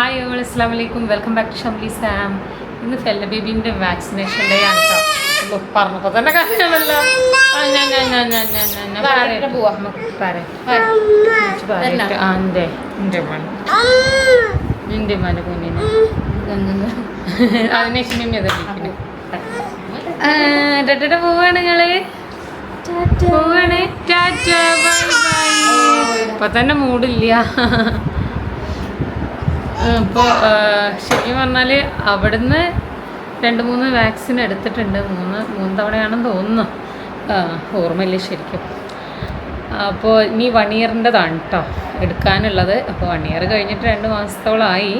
Hi all അസ്സാം വലൈക്കും welcome back to Shamli സാം ഇന്ന് ഫെല്ല ബേബിന്റെ വാക്സിനേഷൻ ഡേ ആണ് കേട്ടോ പറഞ്ഞപ്പോൾ തന്നെ കാര്യമാണല്ലോ നിന്റെ മന കുഞ്ഞിന്. അതിനെ ഡഡ പോവാണ് നിങ്ങൾ പോവാണ്. Tata bye bye. ഇപ്പൊ തന്നെ മൂടില്ല. ഇപ്പോൾ ശരിക്കും പറഞ്ഞാൽ അവിടുന്ന് രണ്ട് മൂന്ന് വാക്സിൻ എടുത്തിട്ടുണ്ട്. മൂന്ന് മൂന്ന് തവണയാണെന്ന് തോന്നുന്നു. ഓർമ്മയില്ല ശരിക്കും. അപ്പോൾ ഇനി വൺ ഇയറിന്റെതാണ് കേട്ടോ എടുക്കാനുള്ളത്. അപ്പോൾ വൺ ഇയർ കഴിഞ്ഞിട്ട് രണ്ട് മാസത്തോളമായി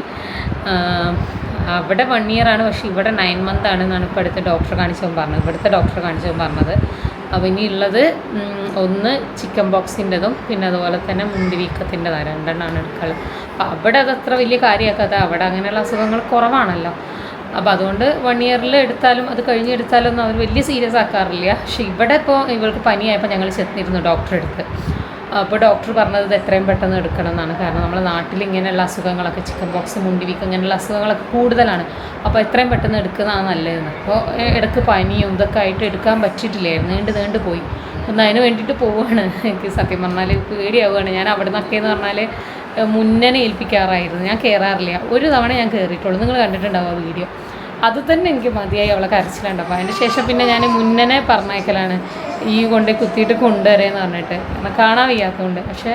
അവിടെ വൺ ഇയറാണ് പക്ഷേ ഇവിടെ നയൻ മന്ത് ആണ് ഇപ്പോൾ അടുത്ത ഡോക്ടറെ കാണിച്ചവൻ പറഞ്ഞത്. ഇവിടുത്തെ ഡോക്ടറെ കാണിച്ചവൻ പറഞ്ഞത്. അപ്പോൾ ഇനിയുള്ളത് ഒന്ന് ചിക്കൻ ബോക്സിന്റെതും പിന്നെ അതുപോലെ തന്നെ മുന്തിരിക്കത്തിന്റെതാണ് രണ്ടെണ്ണമാണ് എടുക്കുക അപ്പോൾ അവിടെ അത് അത്ര വലിയ കാര്യമാക്കാതെ അവിടെ അങ്ങനെയുള്ള അസുഖങ്ങൾ കുറവാണല്ലോ. അപ്പോൾ അതുകൊണ്ട് വൺ ഇയറിൽ എടുത്താലും അത് കഴിഞ്ഞ് എടുത്താലൊന്നും അവർ വലിയ സീരിയസ് ആക്കാറില്ല. പക്ഷേ ഇവിടെ ഇപ്പോൾ ഇവർക്ക് പനിയായപ്പോൾ ഞങ്ങൾ ചെന്നിരുന്നു ഡോക്ടറെ അടുത്ത്. അപ്പോൾ ഡോക്ടർ പറഞ്ഞത് ഇത് എത്രയും പെട്ടെന്ന് എടുക്കണം എന്നാണ്. കാരണം നമ്മുടെ നാട്ടിൽ ഇങ്ങനെയുള്ള അസുഖങ്ങളൊക്കെ ചിക്കൻ ബോക്സ് മുണ്ടിവിക്ക് ഇങ്ങനെയുള്ള അസുഖങ്ങളൊക്കെ കൂടുതലാണ്. അപ്പോൾ എത്രയും പെട്ടെന്ന് എടുക്കുന്നതാണ് നല്ലതെന്ന്. അപ്പോൾ ഇടയ്ക്ക് പനിയും ഇതൊക്കെ ആയിട്ട് എടുക്കാൻ പറ്റിയിട്ടില്ലായിരുന്നു നീണ്ട് നീണ്ട് പോയി. ഒന്ന് അതിന് വേണ്ടിയിട്ട് പോവുകയാണ് എനിക്ക് സത്യം പറഞ്ഞാൽ പേടിയാവുകയാണ്. ഞാൻ അവിടെ നിന്നൊക്കെ എന്ന് പറഞ്ഞാൽ മുന്നനെ ഏൽപ്പിക്കാറായിരുന്നു. ഞാൻ കയറാറില്ല ഒരു തവണ ഞാൻ കയറിയിട്ടുള്ളൂ നിങ്ങൾ കണ്ടിട്ടുണ്ടാവും ആ വീഡിയോ. അത് തന്നെ എനിക്ക് മതിയായി അവളെ കരച്ചിലുണ്ട് അപ്പോൾ അതിന് ശേഷം പിന്നെ ഞാൻ മുന്നനെ പറഞ്ഞേക്കലാണ് ഈ കൊണ്ടേ കുത്തിയിട്ട് കൊണ്ടുവരേന്ന് പറഞ്ഞിട്ട്. കാരണം കാണാൻ വയ്യാത്തതുകൊണ്ട് പക്ഷേ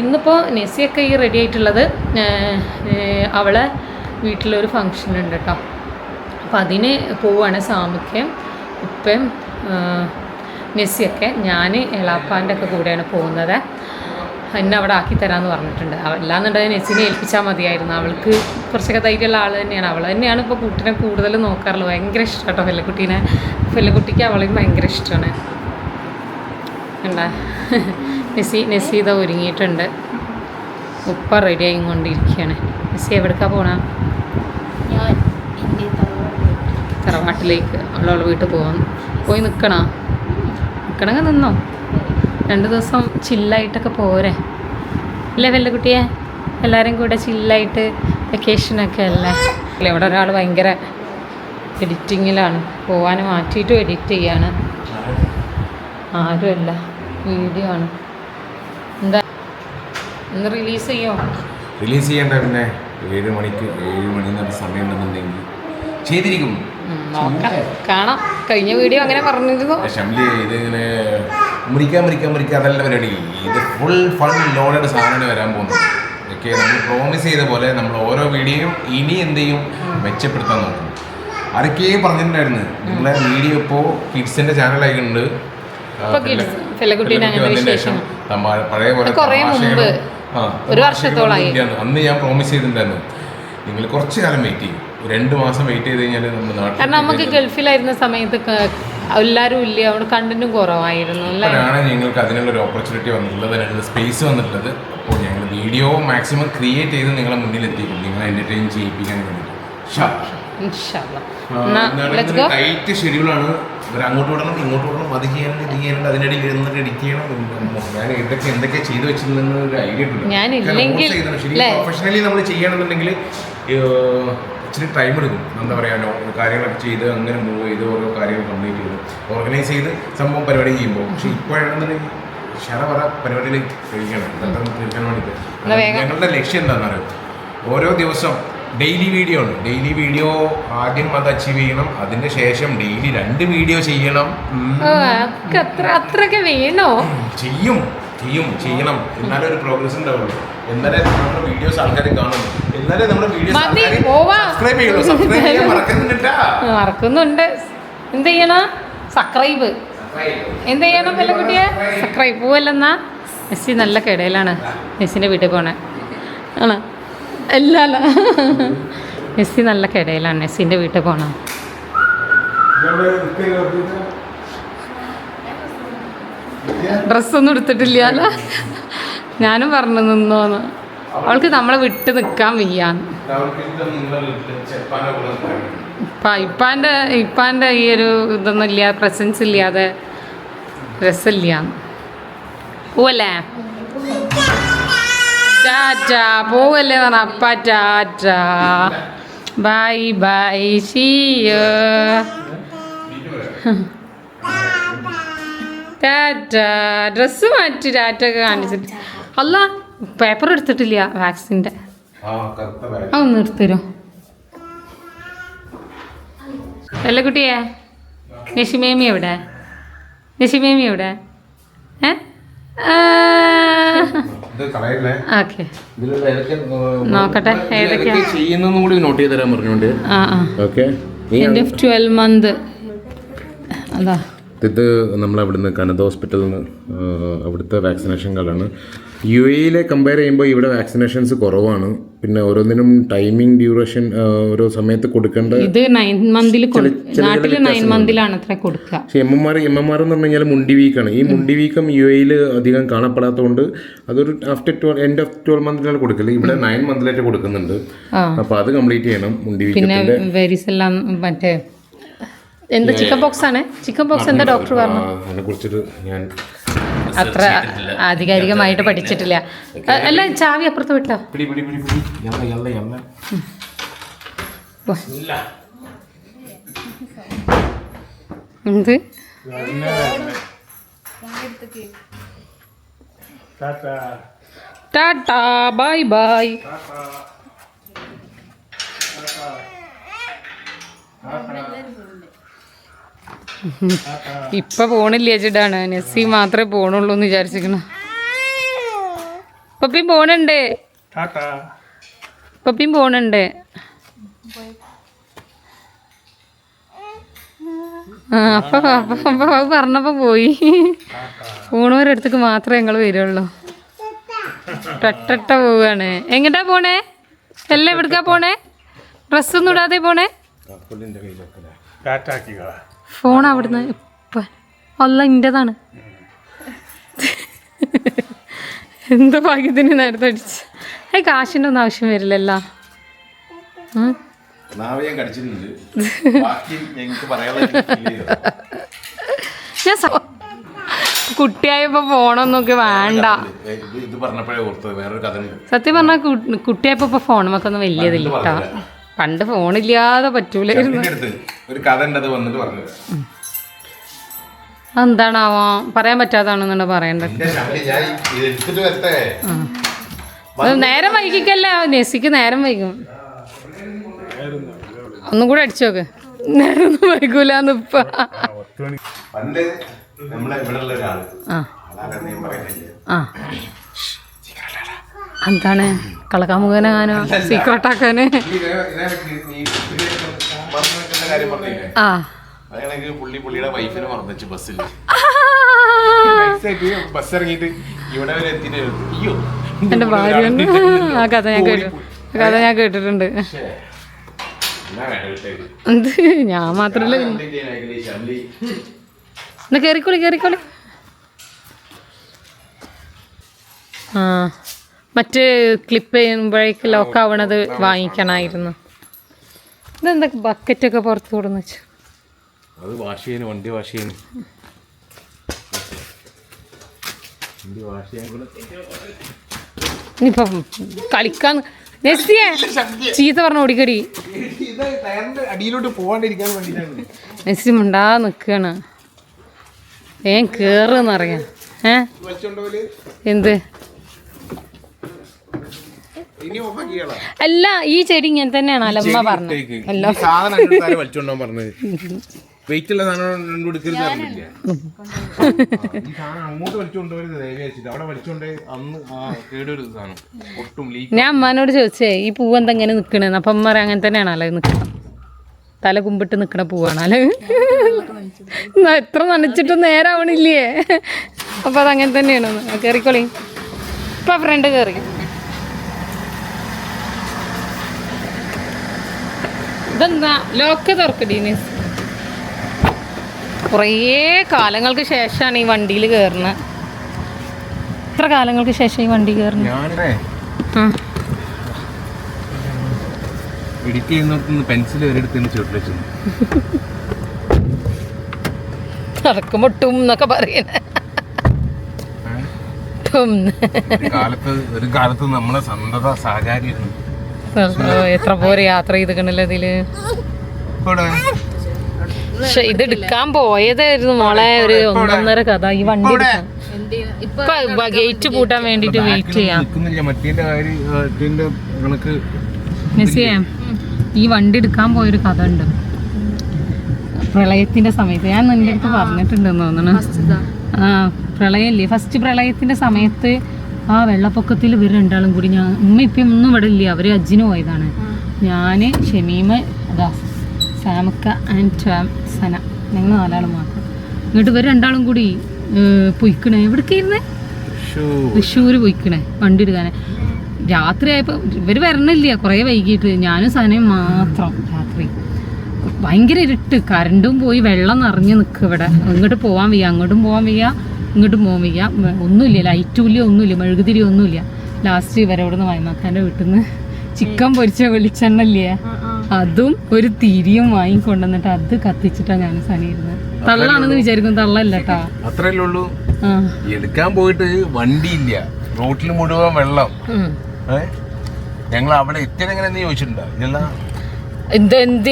ഇന്നിപ്പോൾ നെസ്സിയൊക്കെ ഈ റെഡി ആയിട്ടുള്ളത് അവളെ വീട്ടിലൊരു ഫങ്ഷൻ ഉണ്ട് കേട്ടോ അപ്പം അതിന് പോവുകയാണ് സാമുഖ്യം ഉപ്പയും നെസ്സിയൊക്കെ. ഞാൻ എളാപ്പാന്റെ ഒക്കെ കൂടെയാണ് പോകുന്നത്. എന്നെ അവിടെ ആക്കി തരാമെന്ന് പറഞ്ഞിട്ടുണ്ട്. അല്ലാന്നുണ്ടെങ്കിൽ നെസ്സിനെ ഏൽപ്പിച്ചാൽ മതിയായിരുന്നു. അവൾക്ക് കുറച്ചൊക്കെ ധൈര്യമുള്ള ആൾ തന്നെയാണ്. അവൾ തന്നെയാണ് ഇപ്പോൾ കുട്ടിനെ കൂടുതൽ നോക്കാറുള്ളത്. ഭയങ്കര ഇഷ്ടം കേട്ടോ ഫെല്ലക്കുട്ടീനെ ഫെല്ലക്കുട്ടിക്ക് അവളെയും ഭയങ്കര ഇഷ്ടമാണ്. ഉണ്ടാ നെസി നെസ്സി ഇതാ ഒരുങ്ങിയിട്ടുണ്ട്. ഉപ്പ റെഡി ആയി കൊണ്ടിരിക്കുകയാണ്. നെസ്സി എവിടേക്കാ പോണ? തറവാട്ടിലേക്ക്. അവളവളെ വീട്ടിൽ പോകാൻ പോയി നിൽക്കണോ നിൽക്കണമെങ്കിൽ നിന്നോ? രണ്ട് ദിവസം ചില്ലായിട്ടൊക്കെ പോരെ. അല്ലേ വെല്ലക്കുട്ടിയെ എല്ലാവരും കൂടെ ചില്ലായിട്ട് വെക്കേഷനൊക്കെ അല്ലേ? അല്ലേ ഇവിടെ ഒരാൾ ഭയങ്കര എഡിറ്റിങ്ങിലാണ് പോവാൻ മാറ്റിയിട്ടും എഡിറ്റ് ചെയ്യാണ്. ആരുമല്ല വീഡിയോ ആണ്. എന്താ? ഒന്ന് റിലീസ് ചെയ്യോ? റിലീസ് ചെയ്യേണ്ട പിന്നെ. ഏഴ് മണിക്ക് ഏഴ് മണി സമയം ഉണ്ടെന്നുണ്ടെങ്കിൽ ചെയ്തിരിക്കും. നോക്കാം. കാണാം. കഴിഞ്ഞ വീഡിയോ അങ്ങനെ പറഞ്ഞിരുന്നു. ഷംലി മുറിക്കാൻ മുറിക്കാൻ മുറിക്കാൻ അതല്ല പരിപാടി. ഇത് ഫുൾ ഫൺ ലോഡഡ് സാധനമാണ് വരാൻ പോകുന്നത്. ഓക്കെ നമ്മൾ പ്രോമിസ് ചെയ്ത പോലെ നമ്മൾ ഓരോ വീഡിയോയും ഇനി എന്ത് ചെയ്യും മെച്ചപ്പെടുത്താൻ നോക്കും ആരൊക്കെയും പറഞ്ഞിട്ടുണ്ടായിരുന്നു. നിങ്ങളെ വീഡിയോ ഇപ്പോൾ കിഡ്സിന്റെ ചാനലായിട്ടുണ്ട്. പഴയ പോലെ ഒരു വർഷത്തോളായി. അന്ന് ഞാൻ പ്രോമിസ് ചെയ്തിട്ടുണ്ടായിരുന്നു. നിങ്ങൾ കുറച്ച് കാലം വെയിറ്റ് ചെയ്യും. രണ്ട് മാസം വെയിറ്റ് ചെയ്ത് കഴിഞ്ഞാൽ നമ്മുടെ നാട്ടിൽ കാരണം നമുക്ക് ഗൾഫിലായിരുന്ന സമയത്ത് എല്ലാരും എല്ലാവരും ഇല്ല അവിടെ കണ്ടന്റും കുറവായിരുന്നു അല്ലേ? ഇപ്പോഴാണ് ഞങ്ങൾക്ക് അതിനുള്ള ഒരു ഓപ്പർച്യൂണിറ്റി വന്നിട്ടുള്ളത്. അതിനുള്ള സ്പേസ് വന്നിട്ടുള്ളത്. അപ്പോൾ ഞങ്ങൾ വീഡിയോ മാക്സിമം ക്രിയേറ്റ് ചെയ്ത് നിങ്ങളെ മുന്നിൽ എത്തിക്കും നിങ്ങളെ എന്റർടൈൻ ചെയ്യിപ്പിക്കാൻ വേണ്ടിയിട്ട്. ടൈറ്റ് ഷെഡ്യൂളാണ് അങ്ങോട്ട് വിടണം ഇങ്ങോട്ട് വിടണം. അത് ചെയ്യാനുണ്ട് ഇത് ചെയ്യാനുണ്ട്. അതിനിടയിൽ ഇരുന്നിട്ട് എഡിറ്റ് ചെയ്യണം. ഞാൻ ഇതൊക്കെ എന്തൊക്കെ ചെയ്തു വെച്ചിരുന്ന ഒരു ഐഡിയ ഞാൻ ഇല്ലെങ്കിൽ, പ്രൊഫഷണലി നമ്മൾ ചെയ്യണമെന്നുണ്ടെങ്കിൽ ഇച്ചിരി ടൈം എടുക്കും. എന്താ പറയുക നോ- കാര്യങ്ങളൊക്കെ ചെയ്ത് അങ്ങനെ മൂവ് ചെയ്ത് ഓരോ കാര്യങ്ങൾ കംപ്ലീറ്റ് ചെയ്ത് ഓർഗനൈസ് ചെയ്ത് സംഭവം പരിപാടി ചെയ്യുമ്പോൾ. പക്ഷേ ഇപ്പോഴാണെന്നുണ്ടെങ്കിൽ ഷറ പറ പരിപാടിയിലേക്ക് കഴിക്കണം. തീർക്കാൻ വേണ്ടിയിട്ട്. ഞങ്ങളുടെ ലക്ഷ്യം എന്താണെന്ന് പറയുന്നത് ഓരോ ദിവസം ഡെയിലി വീഡിയോ ഉണ്ട്. ഡെയിലി വീഡിയോ ആദ്യം അത് അച്ചീവ് ചെയ്യണം. അതിന്റെ ശേഷം ഡെയിലി രണ്ട് വീഡിയോ ചെയ്യണം. അത്രയൊക്കെ വേണോ? ചെയ്യും. ചെയ്യും. ചെയ്യണം. എന്നാലും ഒരു പ്രോഗ്രസ് ഉണ്ടാവുള്ളൂ. എന്നാലേ നമ്മുടെ വീഡിയോസ് ആൾക്കാർ കാണുന്നു ഇന്നലെ നമ്മുടെ വീഡിയോസ് സബ്സ്ക്രൈബ് ചെയ്യുള്ളൂ. സബ്സ്ക്രൈബ് ചെയ്യാൻ മറക്കുന്നുണ്ടാ? മറക്കുന്നുണ്ട്. എന്ത് ചെയ്യണം? സബ്സ്ക്രൈബ് എന്ത് ചെയ്യണം വല്ല കുട്ടിയെ? സബ്സ്ക്രൈബ് പോവല്ലെന്നാ? മെസ്സി നല്ല കിടയിലാണ്. മെസ്സിന്റെ വീട്ടിൽ പോണേ. ആണോ. അല്ല അല്ല. മെസ്സി നല്ല കിടയിലാണ്. മെസ്സിന്റെ വീട്ടിൽ പോണം. ഡ്രസ്സൊന്നും എടുത്തിട്ടില്ല അല്ല. ഞാനും പറഞ്ഞു നിന്നോന്ന്. അവൾക്ക് നമ്മളെ വിട്ട് നിൽക്കാൻ വയ്യാന്ന്. ഇപ്പം ഇപ്പാന്റെ ഇപ്പാന്റെ ഈ ഒരു ഇതൊന്നും ഇല്ല പ്രസൻസ് ഇല്ലാതെ രസമില്ല പോവല്ലേ? ടാറ്റ പോവല്ലേ പറഞ്ഞ അപ്പ ടാറ്റ. ബൈ ബൈ ഷീയ ടാറ്റ ഡ്രസ്സ് മാറ്റി ടാറ്റ ഒക്കെ കാണിച്ചിട്ട്. അല്ല പേപ്പർ എടുത്തിട്ടില്ല വാക്സിന്റെ അതൊന്ന് എടുത്തരോ അല്ല കുട്ടിയെ നഷിമേമി എവിടെ? നഷിമേമി എവിടെ? ഏ? ഓക്കെ. നോക്കട്ടെ, ഏതൊക്കെയാ? ചെയ്യുന്നതും കൂടി നോട്ട് ചെയ്ത് തരാൻ പറഞ്ഞുകൊണ്ട്. ആ ആ. ഓക്കെ ട്വൽവ് മന്ത് അതാ. ഇത് നമ്മൾ അവിടുന്ന് കനത ഹോസ്പിറ്റലിൽ നിന്ന് അവിടുത്തെ വാക്സിനേഷൻ കാർഡാണ് യു എയിലെ കമ്പയർ ചെയ്യുമ്പോൾ ഇവിടെ വാക്സിനേഷൻസ് കുറവാണ്. പിന്നെ ഓരോന്നിനും ടൈമിംഗ് ഡ്യൂറേഷൻ ഓരോ സമയത്ത് കൊടുക്കേണ്ട ഇത് നയൻ മന്തിൽ നാട്ടിൽ നയൻ മന്തിലാണ് അത്ര കൊടുക്കുക പക്ഷേ M M R M M R എന്ന് പറഞ്ഞു കഴിഞ്ഞാൽ മുണ്ടി വീക്കാണ് ഈ മുണ്ടി വീക്കം യു എയിൽ അധികം കാണപ്പെടാത്തതുകൊണ്ട് അതൊരു after twelve end of twelve മന്തിലാണ് കൊടുക്കൽ. ഇവിടെ നയൻ മന്തിലായിട്ട് കൊടുക്കുന്നുണ്ട്. അപ്പോൾ അത് കംപ്ലീറ്റ് ചെയ്യണം മുണ്ടി പിന്നെ വീക്കത്തിന്റെ മറ്റേ എന്ത് ചിക്കൻ ബോക്സ് ആണ് ചിക്കൻ ബോക്സ് എന്താ ഡോക്ടർ പറഞ്ഞു ഞാൻ അത്ര ആധികാരികമായിട്ട് പഠിച്ചിട്ടില്ല. അല്ല ചാവി അപ്പുറത്ത് വിട്ടോ. എന്ത്? ടാറ്റാ. Bye bye. ഇപ്പൊ പോണില്ല ചേച്ചിട്ടാണ് നെസ്സി മാത്രമേ പോണുള്ളൂ എന്ന് വിചാരിച്ചിരിക്കണ. പപ്പിയും പോണുണ്ട്. പപ്പിയും പോണുണ്ട്. ആ അപ്പൊ അപ്പൊ പറഞ്ഞപ്പോ പോയി. പോണവരടുത്തേക്ക് മാത്രമേ ഞങ്ങൾ വരുള്ളൂ. ടട്ടട്ട പോവാണ്. എങ്ങട്ടാ പോണേ? എല്ലാം എവിടക്കാ പോണേ? ഡ്രസ്സൊന്നും ഇടാതെ പോണേ? ഫോൺ അവിടുന്ന് ഇപ്പൊ അല്ല ഇന്റെതാണ്. എന്ത് ഭാഗ്യത്തിന് നേരത്തെ അടിച്ച്. ഏ കാശിന്റെ ഒന്നും ആവശ്യം വരില്ലല്ലോ. ഞാൻ കുട്ടിയായപ്പോ ഫോണൊന്നൊക്കെ വേണ്ട. സത്യം പറഞ്ഞാൽ കുട്ടിയായപ്പോ ഫോൺ നമുക്കൊന്നും വലിയതില്ല കേട്ടോ പണ്ട് ഫോണില്ലാതെ പറ്റൂലായിരുന്നു ഒരു കഥ വന്നിട്ട് പറഞ്ഞു അതെന്താണാവോ? പറയാൻ പറ്റാതാണെന്നുണ്ട് പറയണ്ടത്. നേരം വൈകിക്കല്ല? നെസിക്ക് നേരം വൈകും. ഒന്നും കൂടെ അടിച്ചു നോക്ക്. നേരം ഒന്നും വൈകൂലെന്ന് ഇപ്പ. ആ. ആ. എന്താണ് കളക്കാമുഖനാകാനോ സീക്കോട്ടാക്കാന് ആ. പുള്ളി പുള്ളിയുടെ വൈഫിനെ ബസ്സിൽ ബസ് ഇറങ്ങിയിട്ട് ഇവിടെ വരെ എത്തിയിട്ട് അയ്യോ എന്റെ ഭാര്യ ആ കഥ ഞാൻ കേട്ടു. കഥ ഞാൻ കേട്ടിട്ടുണ്ട്. എന്ത്? ഞാൻ മാത്രല്ല. എന്നാ കേറിക്കോളി കേറിക്കോളി. ആ. മറ്റ് ക്ലിപ്പ് ചെയ്യുമ്പോഴേക്ക് ലോക്ക് ആവണത് വാങ്ങിക്കണമായിരുന്നു ഇതെന്താ ബക്കറ്റൊക്കെ പുറത്ത് കൊടുന്ന് വെച്ചു? അത് വാഷ് ചെയ്യാൻ വണ്ടി വാഷ് ചെയ്യാൻ ഇനിയിപ്പം കളിക്കാൻ ചീത്ത പറഞ്ഞ ഓടിക്കടി. അടിയിലോട്ട് വേണ്ടിയിട്ടാണ് നെസി മുണ്ടാ നിൽക്കുകയാണ് ഏൻ കേറുന്നറിയാം ഏ എന്ത്? അല്ല ഈ ചെടി ഇങ്ങനെ തന്നെയാണ് അലമ്മ പറഞ്ഞത്. വെയിറ്റ് ഉള്ള സാധനം ഈ അങ്ങോട്ട് വലിച്ചുകൊണ്ടുവരുന്നത് അവിടെ അന്ന് ആ കേടൊരു സാധനം. ഒട്ടും ലീക്ക് ഞാൻ അമ്മാനോട് ചോദിച്ചേ ഈ പൂവ് എന്താ ഇങ്ങനെ നിൽക്കണെന്ന് അപ്പം അമ്മ പറയാം, അങ്ങനെ തന്നെയാണല്ലോ നിൽക്കണം തല കുമ്പിട്ട് നിൽക്കണ പൂവാണല്ലോ എത്ര നനച്ചിട്ടും നേരാവണില്ലേ? അപ്പം അതങ്ങനെ തന്നെയാണ് കേറിക്കോളി. ഇപ്പം ഫ്രണ്ട് കയറി ഇതെന്താ? ലോക്ക് തുറക്കടീനീസ് കുറേ കാലങ്ങൾക്ക് ശേഷമാണ് ഈ വണ്ടിയിൽ കയറുന്നത് എത്ര കാലങ്ങൾക്ക് ശേഷം ഈ വണ്ടി കയറുന്നത് എഡിറ്റ് ചെയ്യുന്നിടത്തുനിന്ന് പെൻസിൽ വരെ എടുത്ത് ചുരുട്ടി വെച്ചു നടക്കുമ്പോ ടും എന്നൊക്കെ ഒരു കാലത്ത് ഒരു കാലത്ത് നമ്മളെ സന്തത എത്ര പോരെ യാത്ര ചെയ്തിക്കണല്ലോ ഇതിൽ പക്ഷെ ഇത് എടുക്കാൻ പോയതായിരുന്നു മോളെ ഒരു ഒന്നൊന്നര കഥ. ഈ വണ്ടി എടുക്കാൻ. ഇപ്പൊ ഗേറ്റ് പൂട്ടാൻ വേണ്ടിട്ട് വെയിറ്റ് ചെയ്യാം. മെസ്സിയെ ഈ വണ്ടി എടുക്കാൻ പോയൊരു കഥ ഉണ്ട്. പ്രളയത്തിന്റെ സമയത്ത്. ഞാൻ നിന്റെ അടുത്ത് പറഞ്ഞിട്ടുണ്ടെന്ന് തോന്നുന്നു. ആ പ്രളയമില്ലേ ഫസ്റ്റ് പ്രളയത്തിന്റെ സമയത്ത് ആ വെള്ളപ്പൊക്കത്തിൽ ഇവർ രണ്ടാളും കൂടി ഞാൻ ഉമ്മ ഇപ്പം ഒന്നും ഇവിടെ ഇല്ല. അവർ അജ്ജിന് പോയതാണ്. ഞാൻ ഷമീമ അതാ സാമക്ക ആൻഡ് സന. ഞങ്ങൾ നാലാളും മാത്രം. എന്നിട്ട് ഇവർ രണ്ടാളും കൂടി പൊയ്ക്കണേ. എവിടേക്കായിരുന്നേ തൃശ്ശൂർ. പൊയ്ക്കണേ. വണ്ടി എടുക്കാനെ. രാത്രി ആയപ്പോൾ ഇവർ വരണില്ല. കുറേ വൈകിട്ട്. ഞാനും സനയും മാത്രം രാത്രി. ഭയങ്കര ഇരുട്ട്. കരണ്ടും പോയി. വെള്ളം നിറഞ്ഞു നിൽക്കും ഇവിടെ. ഇങ്ങോട്ട് പോകാൻ വയ്യ അങ്ങോട്ടും പോകാൻ വയ്യ. ഇങ്ങോട്ടും പോകാൻ വയ്യ ഒന്നുമില്ല ലൈറ്റും ഇല്ല ഒന്നുമില്ല മെഴുകുതിരി ഒന്നുമില്ല. ലാസ്റ്റ് ഇവരെ ഇവിടെ നിന്ന് വയനാക്കാന്റെ വീട്ടിൽ നിന്ന് ചിക്കൻ പൊരിച്ച വെളിച്ചെണ്ണ ഇല്ലേ അതും ഒരു തിരിയും വാങ്ങിക്കൊണ്ടുവന്നിട്ട് അത് കത്തിച്ചിട്ടാണ് ഞാൻ സനിയിരുന്നത് തള്ളാണെന്ന് വിചാരിക്കും തള്ളല്ല അത്രയല്ലേ ഉള്ളൂ. എടുക്കാൻ പോയിട്ട് വണ്ടിയില്ല. റോട്ടിൽ മുഴുവൻ വെള്ളം. ഞങ്ങൾ അവിടെ എത്തിയെങ്ങനെ നീ ചോദിച്ചിട്ടുണ്ടോ? ഇതെല്ലാം എന്ത് എന്ത്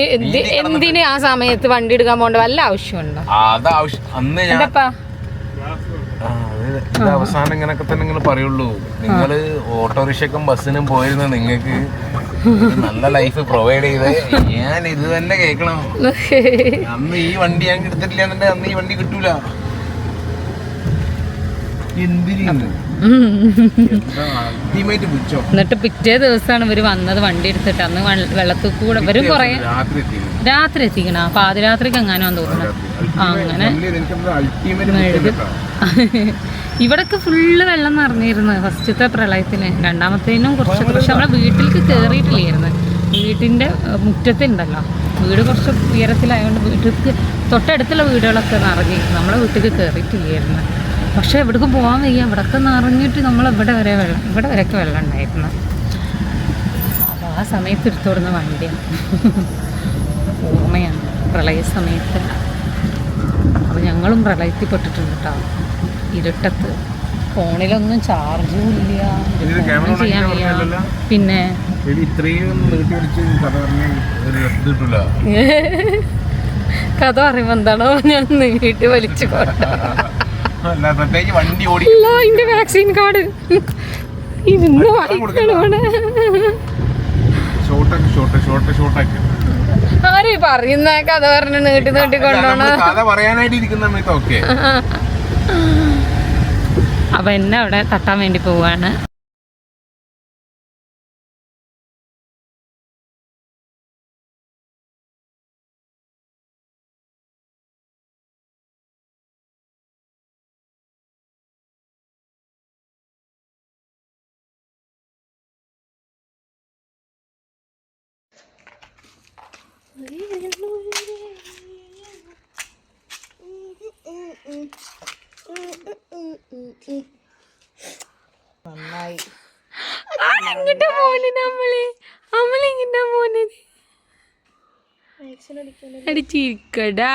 എന്ത് ആ സമയത്ത് വണ്ടി എടുക്കാൻ പോകേണ്ട വല്ല ആവശ്യമുണ്ടോ? അതാവശ്യം. ആവശ്യം അന്ന് ഞാൻ ഇത് അവസാനം ഇങ്ങനൊക്കെ തന്നെ നിങ്ങൾ പറയുള്ളൂ. നിങ്ങൾ ഓട്ടോറിക്ഷക്കും ബസ്സിനും പോയിരുന്ന നിങ്ങൾക്ക് നല്ല ലൈഫ് പ്രൊവൈഡ് ചെയ്ത്. ഞാൻ ഇത് തന്നെ കേൾക്കണം. അന്ന് ഈ വണ്ടി ഞാൻ എടുത്തിട്ടില്ല എന്നുണ്ടെങ്കിൽ അന്ന് ഈ വണ്ടി കിട്ടൂല. എന്നിട്ട് പിറ്റേ ദിവസമാണ് ഇവർ വന്നത് വണ്ടി എടുത്തിട്ട്. അന്ന് വള്ള- വെള്ളത്തിൽ കൂടെ ഇവരും കൊറേ രാത്രി എത്തി രാത്രി എത്തിക്കണ. പാതിരാത്രിക്ക് എങ്ങാനും തോന്നുന്നു. അങ്ങനെ ഇവിടൊക്കെ ഫുള്ള് വെള്ളം നിറഞ്ഞിരുന്നു. ഫസ്റ്റത്തെ പ്രളയത്തിന്. രണ്ടാമത്തേനും കുറച്ച് പക്ഷെ നമ്മളെ വീട്ടിലേക്ക് കയറിയിട്ടില്ലായിരുന്നു വീട്ടിന്റെ മുറ്റത്തുണ്ടല്ലോ. വീട് കുറച്ച് ഉയരത്തിലായതുകൊണ്ട് വീട്ടിലേക്ക് തൊട്ടടുത്തുള്ള വീടുകളൊക്കെ നിറഞ്ഞിരുന്നു നമ്മളെ വീട്ടിലേക്ക് കയറിയിട്ടില്ലായിരുന്നു പക്ഷെ എവിടേക്ക് പോകാൻ വയ്യ. ഇവിടൊക്കെ നിറഞ്ഞിട്ട് നമ്മൾ ഇവിടെ വരെ വെള്ളം ഇവിടെ വരെയൊക്കെ വെള്ളം ഉണ്ടായിരുന്നു. അപ്പോൾ ആ സമയത്ത് എടുത്തോടുന്ന വണ്ടിയാണ് ഓർമ്മയാണ്. പ്രളയ സമയത്ത്. അപ്പോൾ ഞങ്ങളും പ്രളയത്തിൽ പെട്ടിട്ടുണ്ട് കേട്ടോ. ഇരുട്ടത്ത്. ഫോണിലൊന്നും ചാർജും ഇല്ല. ചെയ്യാൻ വയ്യ. പിന്നെ കഥ പറയുമ്പോ എന്താണോ ഞാൻ നീട്ടി വലിച്ചു അല്ല വാക്സിൻ കാർഡ് ഇരുന്ന് വായിക്കണോടെ ആര് പറയുന്ന കഥ പറഞ്ഞ് നീട്ടി നീട്ടി കൊണ്ടോണ കഥ പറയാനായിട്ട് ഇരിക്കുന്ന സമയത്ത് ഓക്കെ അപ്പൊ എന്നെ അവിടെ തട്ടാൻ വേണ്ടി പോവാണ് അങ്ങോട്ടാ പോണ് നമ്മൾ? നമ്മളിങ്ങോട്ടാ പോണത് അടി ചിരിക്കടാ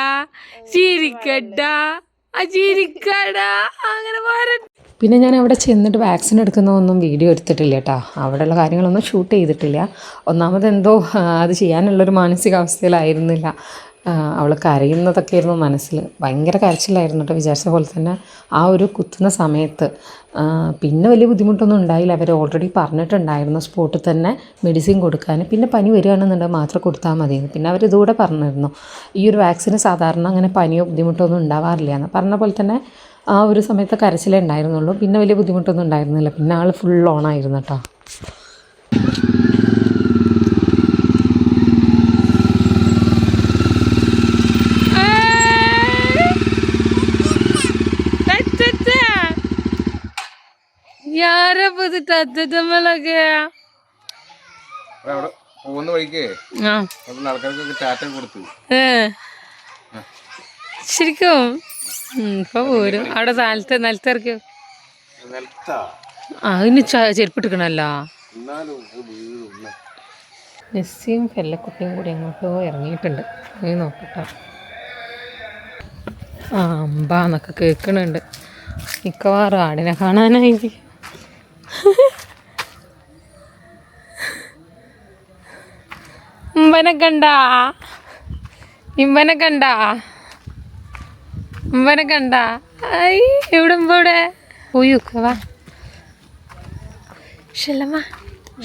ചിരിക്കടാ ചിരിക്കടാ അങ്ങനെ പിന്നെ ഞാൻ അവിടെ ചെന്നിട്ട് വാക്സിൻ എടുക്കുന്നതൊന്നും വീഡിയോ എടുത്തിട്ടില്ല കേട്ടോ. അവിടെയുള്ള കാര്യങ്ങളൊന്നും ഷൂട്ട് ചെയ്തിട്ടില്ല. ഒന്നാമത് എന്തോ അത് ചെയ്യാനുള്ളൊരു മാനസികാവസ്ഥയിലായിരുന്നില്ല. അവൾ കരയുന്നതൊക്കെ ആയിരുന്നു മനസ്സിൽ ഭയങ്കര കരച്ചിലായിരുന്നു കേട്ടോ വിചാരിച്ച പോലെ തന്നെ ആ ഒരു കുത്തുന്ന സമയത്ത്. പിന്നെ വലിയ ബുദ്ധിമുട്ടൊന്നും ഉണ്ടായില്ല. അവർ ഓൾറെഡി പറഞ്ഞിട്ടുണ്ടായിരുന്നു സ്പോട്ടിൽ തന്നെ മെഡിസിൻ കൊടുക്കാൻ. പിന്നെ പനി വരികയാണെന്നുണ്ടെങ്കിൽ മാത്രം കൊടുത്താൽ മതിയെന്ന്. പിന്നെ അവർ ഇതുകൂടെ പറഞ്ഞിരുന്നു. ഈ ഒരു വാക്സിന് സാധാരണ അങ്ങനെ പനിയോ ബുദ്ധിമുട്ടോ ഒന്നും ഉണ്ടാവാറില്ല എന്ന്. പറഞ്ഞ പോലെ തന്നെ ആ ഒരു സമയത്ത് കരച്ചിലേ ഉണ്ടായിരുന്നുള്ളൂ. പിന്നെ വലിയ ബുദ്ധിമുട്ടൊന്നും ഉണ്ടായിരുന്നില്ല. പിന്നെ ആൾ ഫുൾ ഓണായിരുന്നു കേട്ടോ ആരാ പുതിട്ട് അത്തമ്മലൊക്കെ പോകുന്ന വഴിക്ക്? ആൾക്കാർക്കൊക്കെ ടാറ്റ കൊടുത്തു. ശരിക്കും? ഇപ്പൊ പോരും. അവിടെ സ്ഥലത്ത് നിലത്തിറക്കിയോ അതിന് ചെരുപ്പിട്ടിക്കണല്ലോ. നെസ്സിയും ഫെല്ലക്കുട്ടിയും കൂടി അങ്ങോട്ടോ ഇറങ്ങിയിട്ടുണ്ട്. നീ നോക്കട്ടെ. ആ അമ്പ എന്നൊക്കെ കേൾക്കണുണ്ട്. മിക്കവാറും ആടിനെ കാണാനായിരിക്കും. ഇമ്പനെ കണ്ട. ഇമ്പനെ കണ്ട. ഇമ്പനെ കണ്ട. ഐ ഇവിടെ ഇവിടെ പോയിക്ക വാ. ഷെല്ലമ്മ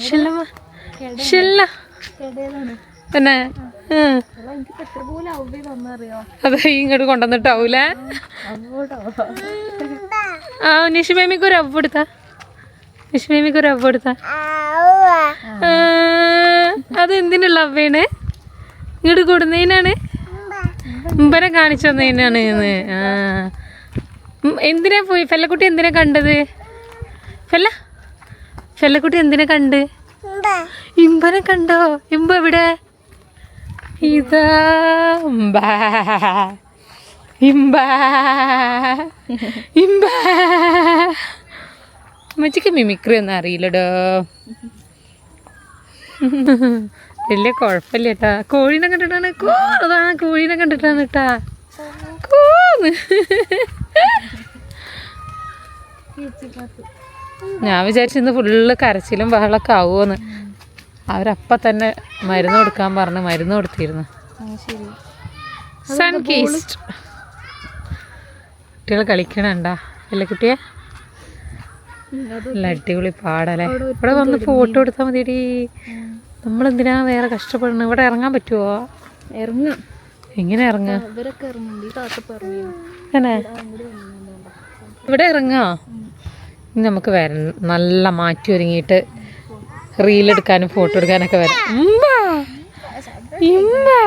ഷെല്ലമ്മ ഷെല്ല പിന്നെ ഉം. അത് ഇങ്ങോട്ട് കൊണ്ടുവന്നിട്ടാവൂലേ? ആ നിഷിമേമിക്ക് ഒരു അവ എടുത്താ. നിഷിമേമിക്ക് ഒരു അവ കൊടുത്ത? അത് എന്തിനുള്ള അവയാണ് ഇങ്ങോട്ട് കൊടുന്നതിനാണ്? മുമ്പനെ കാണിച്ചു തന്നതിനാണ് ഇന്ന് ആ. എന്തിനാ പോയി? ഫെല്ലക്കുട്ടി എന്തിനാ കണ്ടത്? ഫെല്ല? ഫെല്ലക്കുട്ടി എന്തിനാ കണ്ട്? ഇമ്പനെ കണ്ടോ? ഇമ്പ എവിടെ? ഇതാ ഇമ്പ ഇമ്പ. ഇമ്പ. അമ്മച്ചിക്ക് മിമിക്രി ഒന്നും അറിയില്ലടോ. വലിയ കുഴപ്പമില്ല കേട്ടാ. കോഴീനെ കണ്ടിട്ടാണ് കോ അതാ കോഴീനെ കണ്ടിട്ടാണ് കേട്ടാ. കോന്ന് ഞാൻ വിചാരിച്ചു ഇന്ന് ഫുള്ള് കരച്ചിലും ബഹളമൊക്കെ ആവുമെന്ന് അവരപ്പ തന്നെ മരുന്ന് കൊടുക്കാൻ പറഞ്ഞ് മരുന്ന് കൊടുത്തിരുന്നു. സൺ കീസ്റ്റ് കുട്ടികൾ കളിക്കണണ്ട? അല്ലേ കുട്ടിയെ? നല്ല അടിപൊളി പാടല്ലേ? ഇവിടെ വന്ന് ഫോട്ടോ എടുത്താൽ മതിയടി. നമ്മളെന്തിനാ വേറെ കഷ്ടപ്പെടണം? ഇവിടെ ഇറങ്ങാൻ പറ്റുമോ ഇറങ്ങാം. എങ്ങനെ ഇറങ്ങാ? ഇവിടെ ഇറങ്ങാ? ഇനി നമുക്ക് വരണം നല്ല മാറ്റി ഒരുങ്ങിയിട്ട് റീലെടുക്കാനും ഫോട്ടോ എടുക്കാനൊക്കെ വരാം. ഇമ്മ ഇമ്മാ.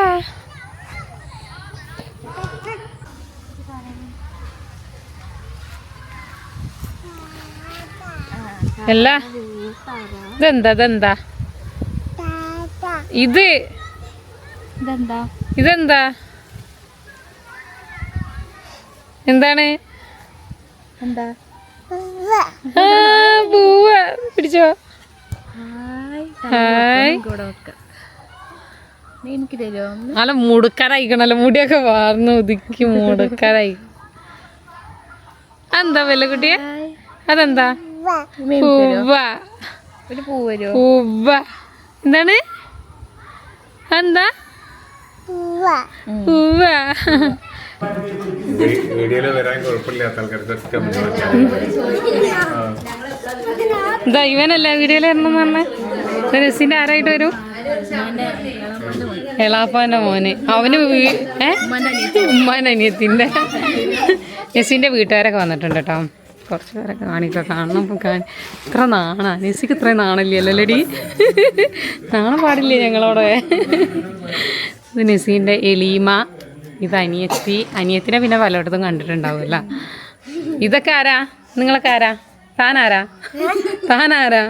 അല്ല ഇതെന്താ ഇതെന്താ? ഇത്? ഇതെന്താ? ഇതെന്താ? എന്താണ്? എന്താ? പൂവ. പിടിച്ചോ? നല്ല മുടുക്കാരായിക്കണല്ലോ മുടിയൊക്കെ വാർന്ന് ഒതുക്കി മുടുക്കാരായി എന്താ വല്ല കുട്ടിയെ? അതെന്താ? പൂവ. എന്താണ്? എന്താ? പൂവ. വീഡിയോയിൽ വരാൻ കുഴപ്പമില്ലാത്ത ആൾക്കാർക്ക് ഇവനല്ല വീഡിയോയിൽ വരണം എന്ന് പറഞ്ഞ രസിന്റെ ആരായിട്ട് വരും? എളാപ്പാന്റെ മോന്. അവന് ഉമ്മാന്റെ അനിയത്തിന്റെ. നെസിന്റെ വീട്ടുകാരൊക്കെ വന്നിട്ടുണ്ട് കേട്ടോ. കുറച്ച് പേരെ കാണിക്കുക കാണണം. ഇത്ര നാണ. അനീസിക്ക് ഇത്ര നാണല്ലേ ലടി നാണം പാടില്ലേ ഞങ്ങളോടെ? ഇത് നസീന്റെ എലീമ ഇത് അനിയത്തി. അനിയത്തിനെ പിന്നെ പലയിടത്തും കണ്ടിട്ടുണ്ടാവുമല്ല ഇതൊക്കെ ആരാ? നിങ്ങളൊക്കെ ആരാ? താനാരാ? താനാരാ?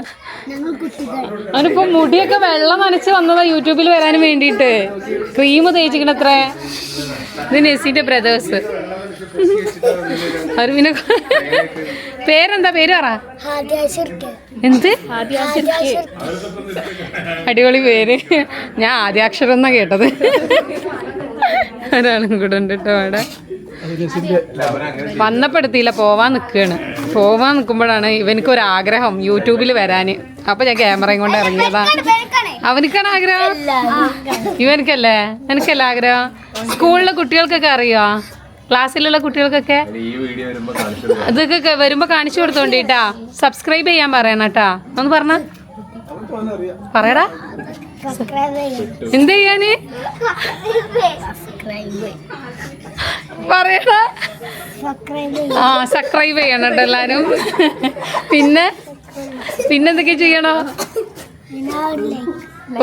അവനിപ്പോ മുടിയൊക്കെ വെള്ളം നനച്ച് വന്നതാ യൂട്യൂബിൽ വരാൻ വേണ്ടിയിട്ട്. ക്രീം തേച്ചിക്കണത്രേ ഇത് നെസിന്റെ ബ്രദേഴ്സ് അവർ പേരെന്താ? പേര് പറ. എന്ത്? അടിപൊളി പേര്. ഞാൻ ആദ്യാക്ഷരം എന്നാ കേട്ടത്. ഒരാളും കൂടെ ഉണ്ട് കേട്ടോ അവിടെ. വന്നപ്പെടുത്തിയില്ല പോവാൻ നിൽക്കുകയാണ് പോവാൻ നിൽക്കുമ്പോഴാണ് ഇവനക്ക് ഒരു ആഗ്രഹം യൂട്യൂബിൽ വരാൻ അപ്പൊ ഞാൻ ക്യാമറയും കൊണ്ട് ഇറങ്ങിയതാ. അവനക്കാണ് ആഗ്രഹം? ഇവനക്കല്ലേ? എനിക്കല്ലേ ആഗ്രഹം? സ്കൂളിലെ കുട്ടികൾക്കൊക്കെ അറിയോ? ക്ലാസ്സിലുള്ള കുട്ടികൾക്കൊക്കെ ഇതൊക്കെ വരുമ്പോ കാണിച്ചു കൊടുത്തോണ്ടിട്ടാ. സബ്സ്ക്രൈബ് ചെയ്യാൻ പറയണ കേട്ടാ. ഒന്ന് പറഞ്ഞ. പറയടാ. എന്ത് ചെയ്യാന്? പറയടാ. ആ സബ്സ്ക്രൈബ് ചെയ്യണം കേട്ടോ എല്ലാരും. പിന്നെ? പിന്നെന്തൊക്കെ ചെയ്യണോ?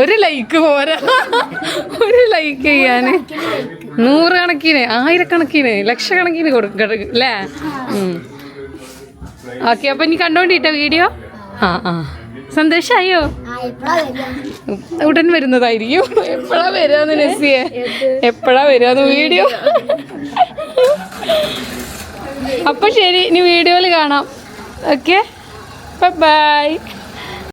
ഒരു ലൈക്ക് പോരാ. ഒരു ലൈക്ക് ചെയ്യാന്. നൂറുകണക്കിന് ആയിരക്കണക്കിന് ലക്ഷക്കണക്കിന് കൊടുക്കണം അല്ലേ ഓക്കെ അപ്പൊ ഇനി കണ്ടോണ്ടിട്ടോ വീഡിയോ? ആ ആ. സന്തോഷായോ? ഉടൻ വരുന്നതായിരിക്കും. എപ്പോഴാ വരാന്ന് നസിയെ? എപ്പോഴാ വരാന്ന് വീഡിയോ? അപ്പൊ ശരി ഇനി വീഡിയോയിൽ കാണാം. ഓക്കെ? ബൈ.